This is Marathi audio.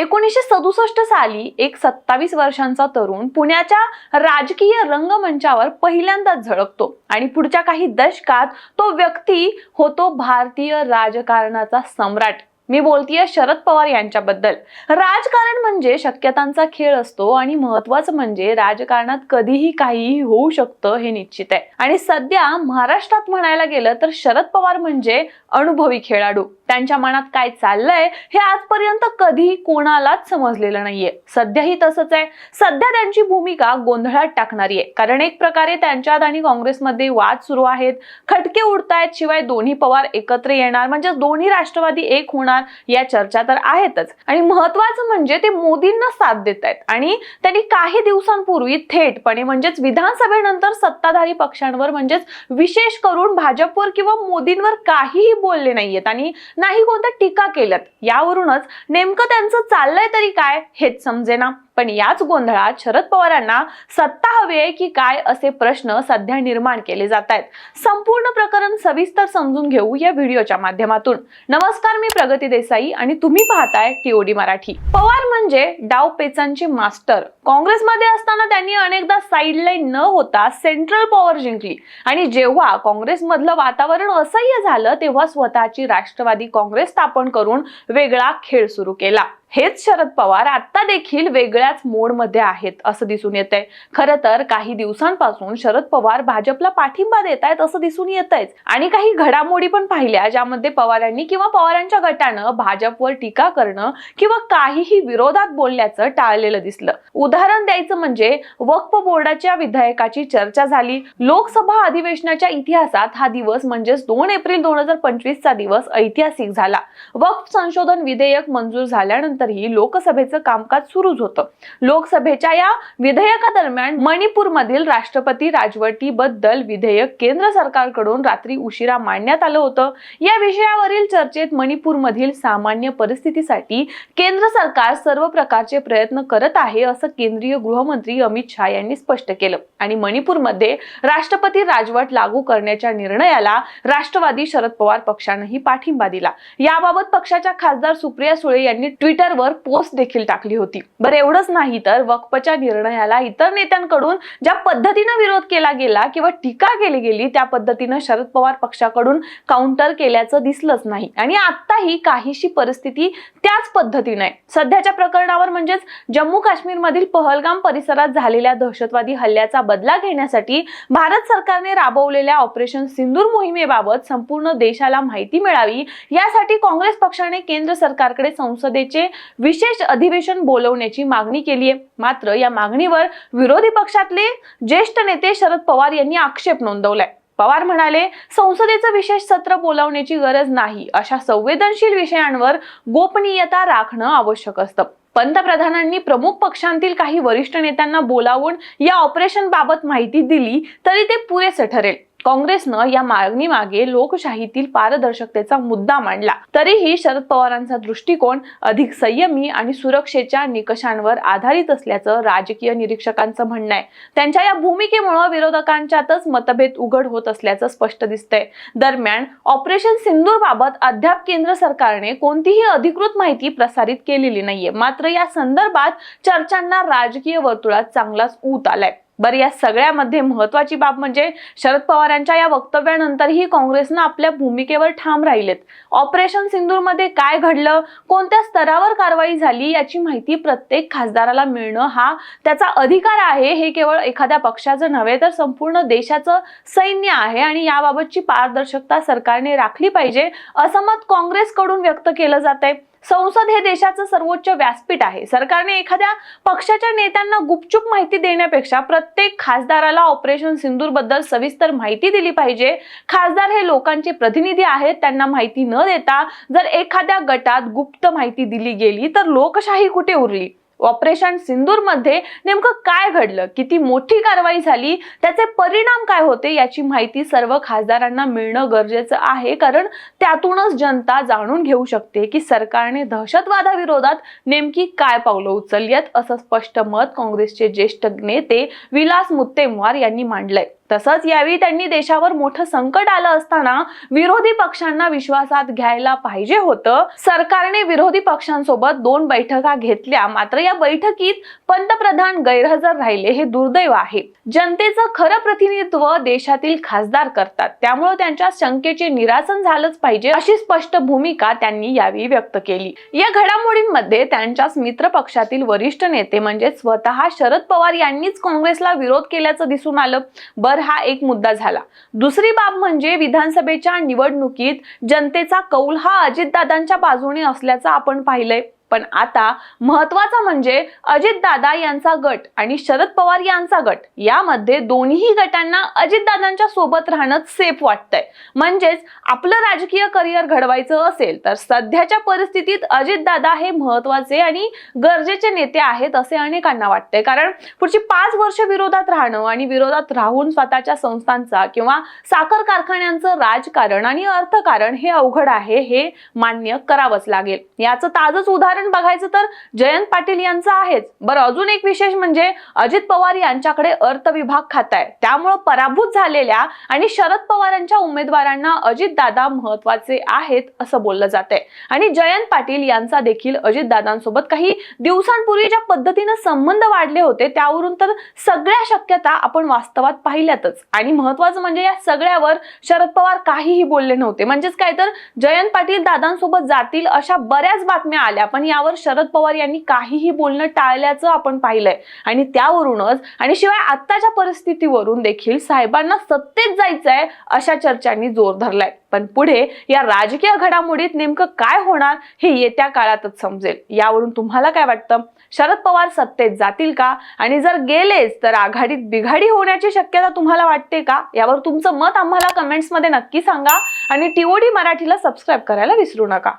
एकोणीसशे सदुसष्ट साली एक सत्तावीस वर्षांचा तरुण पुण्याच्या राजकीय रंगमंचावर पहिल्यांदाच झळकतो आणि पुढच्या काही दशकात तो व्यक्ती होतो भारतीय राजकारणाचा सम्राट. मी बोलतीये शरद पवार यांच्याबद्दल. राजकारण म्हणजे शक्यतांचा खेळ असतो आणि महत्वाचं म्हणजे राजकारणात कधीही काहीही होऊ शकतं हे निश्चित आहे. आणि सध्या महाराष्ट्रात म्हणायला गेलं तर शरद पवार म्हणजे अनुभवी खेळाडू. त्यांच्या मनात काय चाललंय हे आजपर्यंत कधीही कोणालाच समजलेलं नाहीये. सध्याही तसंच आहे. सध्या त्यांची भूमिका गोंधळात टाकणारी आहे. कारण एक प्रकारे त्यांच्यात आणि काँग्रेसमध्ये वाद सुरू आहेत. खटके उडतायत शिवाय दोन्ही पवार एकत्र येणार. म्हणजे दोन्ही राष्ट्रवादी एक होणार. या चर्चा तर आहेतच. आणि महत्वाचं म्हणजे ते मोदींना साथ देत आहेत. आणि त्यांनी काही दिवसांपूर्वी थेटपणे म्हणजेच विधानसभेनंतर सत्ताधारी पक्षांवर म्हणजेच विशेष करून भाजपवर किंवा मोदींवर काहीही बोलले नाहीयेत आणि नाही कोणत्या टीका केल्यात. यावरूनच नेमकं त्यांचं चाललंय तरी काय हेच समजेना. पण याच गोंधळात शरद पवारांना सत्ता हवी आहे की काय असे प्रश्न सध्या निर्माण केले जात आहेत. संपूर्ण प्रकरण सविस्तर समजून घेऊ या व्हिडिओच्या माध्यमातून. नमस्कार मी प्रगती देसाई आणि तुम्ही पाहताय टीओडी मराठी. पवार म्हणजे डाव पेचांचे मास्टर. काँग्रेसमध्ये असताना त्यांनी अनेकदा साईडलाईन न होता सेंट्रल पॉवर जिंकली. आणि जेव्हा काँग्रेसमधलं वातावरण असह्य झालं तेव्हा स्वतःची राष्ट्रवादी काँग्रेस स्थापन करून वेगळा खेळ सुरू केला. हेच शरद पवार आता देखील वेगळ्याच मोडमध्ये आहेत असं दिसून येत आहे खरं तर काही दिवसांपासून शरद पवार भाजपला पाठिंबा देत आहेत असं दिसून येत आहेच आणि काही घडामोडी पण पाहिल्या ज्यामध्ये पवारांनी किंवा पवारांच्या गटानं भाजपवर टीका करणं किंवा काहीही विरोधात बोलण्याचं टाळलेलं दिसलं. उदाहरण द्यायचं म्हणजे वक्फ बोर्डाच्या विधेयकाची चर्चा झाली. लोकसभा अधिवेशनाच्या इतिहासात हा दिवस म्हणजेच दोन एप्रिल दोन हजार पंचवीस चा दिवस ऐतिहासिक झाला. वक्फ संशोधन विधेयक मंजूर झाल्यानंतर नंतरही लोकसभेचं कामकाज सुरूच होतं. लोकसभेच्या या विधेयकादरम्यान मणिपूरमधील राष्ट्रपती राजवटीबद्दल विधेयक केंद्र सरकारकडून रात्री उशिरा मांडण्यात आलं होतं. या विषयावरील चर्चेत मणिपूरमधील सामान्य परिस्थितीसाठी केंद्र सरकार सर्व प्रकारचे प्रयत्न करत आहे असं केंद्रीय गृहमंत्री अमित शहा यांनी स्पष्ट केलं. आणि मणिपूरमध्ये राष्ट्रपती राजवट लागू करण्याच्या निर्णयाला राष्ट्रवादी शरद पवार पक्षानंही पाठिंबा दिला. याबाबत पक्षाच्या खासदार सुप्रिया सुळे यांनी ट्विटर ट्विटरवर पोस्ट देखील टाकली होती. बरं एवढंच नाही तर वक्फच्या निर्णयाला इतर नेत्यांकडून ज्या पद्धतीनं विरोध केला गेला किंवा टीका केली गेली त्या पद्धतीनं शरद पवार पक्षाकडून काउंटर केल्याचं दिसलंच नाही. आणि आताही काहीशी परिस्थिती त्याच पद्धतीने आहे. सध्याच्या प्रकरणावर म्हणजेच जम्मू काश्मीरमधील पहलगाम परिसरात झालेल्या दहशतवादी हल्ल्याचा बदला घेण्यासाठी भारत सरकारने राबवलेल्या ऑपरेशन सिंदूर मोहिमेबाबत संपूर्ण देशाला माहिती मिळावी यासाठी काँग्रेस पक्षाने केंद्र सरकारकडे संसदेचे विशेष अधिवेशन बोलवण्याची मागणी केली आहे. मात्र या मागणीवर विरोधी पक्षातले ज्येष्ठ नेते शरद पवार यांनी आक्षेप नोंदवलाय. पवार म्हणाले संसदेचं विशेष सत्र बोलावण्याची गरज नाही. अशा संवेदनशील विषयांवर गोपनीयता राखणं आवश्यक असतं. पंतप्रधानांनी प्रमुख पक्षांतील काही वरिष्ठ नेत्यांना बोलावून या ऑपरेशन बाबत माहिती दिली तरी ते पुरेसे ठरेल. काँग्रेसनं या मागणी मागे लोकशाहीतील पारदर्शकतेचा मुद्दा मांडला. तरीही शरद पवारांचा दृष्टिकोन अधिक संयमी आणि सुरक्षेच्या निकषांवर आधारित असल्याचं राजकीय निरीक्षकांचं म्हणणं आहे. त्यांच्या या भूमिकेमुळे विरोधकांच्यातच मतभेद उघड होत असल्याचं स्पष्ट दिसतंय. दरम्यान ऑपरेशन सिंदूर बाबत अद्याप केंद्र सरकारने कोणतीही अधिकृत माहिती प्रसारित केलेली नाहीये. मात्र या संदर्भात चर्चांना राजकीय वर्तुळात चांगलाच ऊत आलाय. बरं या सगळ्यामध्ये महत्वाची बाब म्हणजे शरद पवारांच्या या वक्तव्यानंतरही काँग्रेसनं आपल्या भूमिकेवर ठाम राहिलेत. ऑपरेशन सिंदूरमध्ये काय घडलं? कोणत्या स्तरावर कारवाई झाली? याची माहिती प्रत्येक खासदाराला मिळणं हा त्याचा अधिकार आहे. हे केवळ एखाद्या पक्षाचं नव्हे तर संपूर्ण देशाचं सैन्य आहे आणि याबाबतची पारदर्शकता सरकारने राखली पाहिजे असं मत काँग्रेसकडून व्यक्त केलं जात आहे संसद हे देशाचं सर्वोच्च व्यासपीठ आहे. सरकारने एखाद्या पक्षाच्या नेत्यांना गुपचूप माहिती देण्यापेक्षा प्रत्येक खासदाराला ऑपरेशन सिंदूरबद्दल सविस्तर माहिती दिली पाहिजे. खासदार हे लोकांचे प्रतिनिधी आहेत त्यांना माहिती न देता जर एखाद्या गटात गुप्त माहिती दिली गेली तर लोकशाही कुठे उरली? ऑपरेशन सिंदूरमध्ये नेमकं काय घडलं? किती मोठी कारवाई झाली? त्याचे परिणाम काय होते? याची माहिती सर्व खासदारांना मिळणं गरजेचं आहे. कारण त्यातूनच जनता जाणून घेऊ शकते की सरकारने दहशतवादाविरोधात नेमकी काय पावलं उचलली आहेत असं स्पष्ट मत काँग्रेसचे ज्येष्ठ नेते विलास मुत्तेमवार यांनी मांडलंय. तसंच यावेळी त्यांनी देशावर मोठं संकट आलं असताना विरोधी पक्षांना विश्वासात घ्यायला पाहिजे होतं. सरकारने विरोधी पक्षांसोबत दोन बैठका घेतल्या. मात्र या बैठकीत पंतप्रधान गैरहजर राहिले हे दुर्दैव आहे. जनतेचं खरं प्रतिनिधित्व देशातील खासदार करतात. त्यामुळे त्यांच्या शंकेचे निरासन झालंच पाहिजे अशी स्पष्ट भूमिका त्यांनी यावेळी व्यक्त केली. या घडामोडींमध्ये त्यांच्याच मित्र पक्षातील वरिष्ठ नेते म्हणजे स्वतः शरद पवार यांनीच काँग्रेसला विरोध केल्याचं दिसून आलं. बर हा एक मुद्दा झाला. दुसरी बाब म्हणजे विधानसभेच्या निवडणुकीत जनतेचा कौल हा अजितदादांच्या बाजूने असल्याचं आपण पाहिलंय. पण आता महत्वाचं म्हणजे अजितदादा यांचा गट आणि शरद पवार यांचा गट यामध्ये दोन्ही गटांना अजितदादांच्या सोबत राहणं सेफ वाटतंय. म्हणजेच आपलं राजकीय करिअर घडवायचं असेल तर सध्याच्या परिस्थितीत अजितदादा हे महत्त्वाचे आणि गरजेचे नेते आहेत असे अनेकांना वाटते कारण पुढची पाच वर्ष विरोधात राहणं आणि विरोधात राहून स्वतःच्या संस्थांचा किंवा साखर कारखान्यांचं राजकारण आणि अर्थकारण हे अवघड आहे हे मान्य करावंच लागेल. याचं ताजंच उदाहरण बघायचं तर जयंत पाटील यांचं आहेच. बरं अजून एक विशेष म्हणजे अजित पवार यांच्याकडे अर्थ विभाग खात आहे. त्यामुळं पराभूत झालेल्या आणि शरद पवारांच्या उमेदवारांना अजित दादा महत्त्वाचे आहेत असं बोललं जात आहे आणि जयंत पाटील यांचा देखील अजित दादांसोबत काही दिवसांपूर्वी ज्या पद्धतीनं संबंध वाढले होते त्यावरून तर सगळ्या शक्यता आपण वास्तवात पाहिल्यातच. आणि महत्वाचं म्हणजे या सगळ्यावर शरद पवार काहीही बोलले नव्हते. म्हणजेच काय तर जयंत पाटील दादांसोबत जातील अशा बऱ्याच बातम्या आल्या पण यावर शरद पवार यांनी काहीही बोलणं टाळल्याचं आपण पाहिलंय. आणि त्यावरूनच आणि शिवाय आत्ताच्या परिस्थितीवरून देखील साहेबांना सत्तेत जायचंय अशा चर्चांनी जोर धरलाय. पण पुढे या राजकीय घडामोडीत नेमकं काय होणार हे येत्या काळातच समजेल. यावरून तुम्हाला काय वाटतं? शरद पवार सत्तेत जातील का? आणि जर गेलेच तर आघाडीत बिघाडी होण्याची शक्यता तुम्हाला वाटते का? यावर तुमचं मत आम्हाला कमेंट्समध्ये नक्की सांगा. आणि टीओडी मराठीला सबस्क्राईब करायला विसरू नका.